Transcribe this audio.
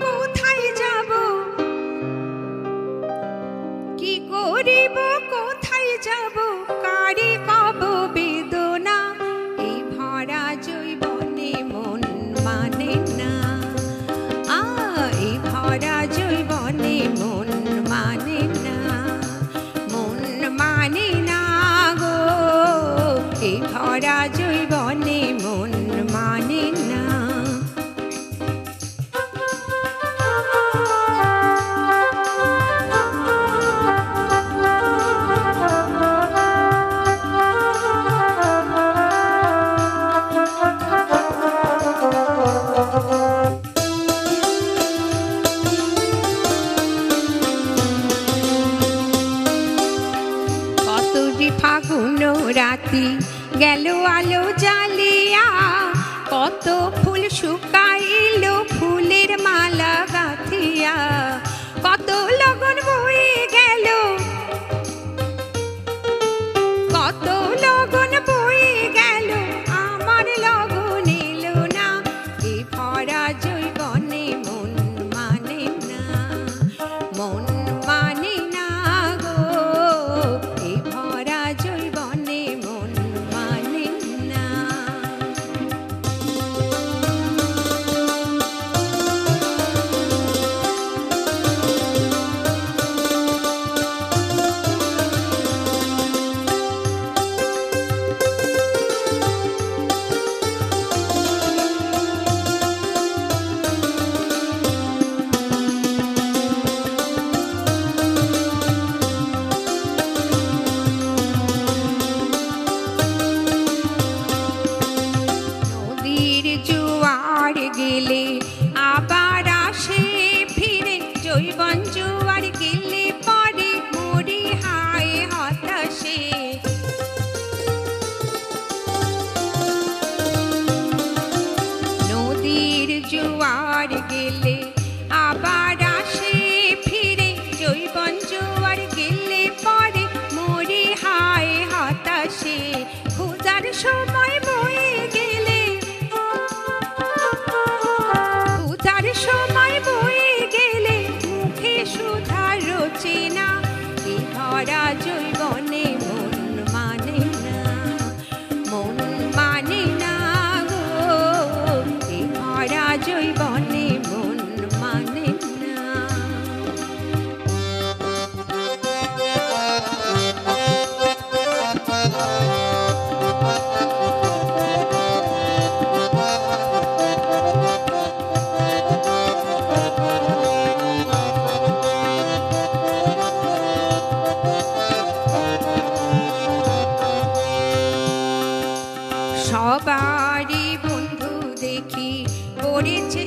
কোথায় যাব? করিব, কোথায় যাব? কারে বেদনা? এই জৈবনে মন মানে না। এই জৈবনে মন মানে না। মন মানে না গো ভরা জৈব রাতি গেল আলো জ্বালিয়া, কত ফুল শুকাইল ফুলের মালা গাথিয়া, কত লগন বই গেল, কত লগন বই গেল, আমার লগন এলো না, এ ভরা জৈবনে মন মানে না, মন লাগিলে সবারই বন্ধু দেখি পড়েছে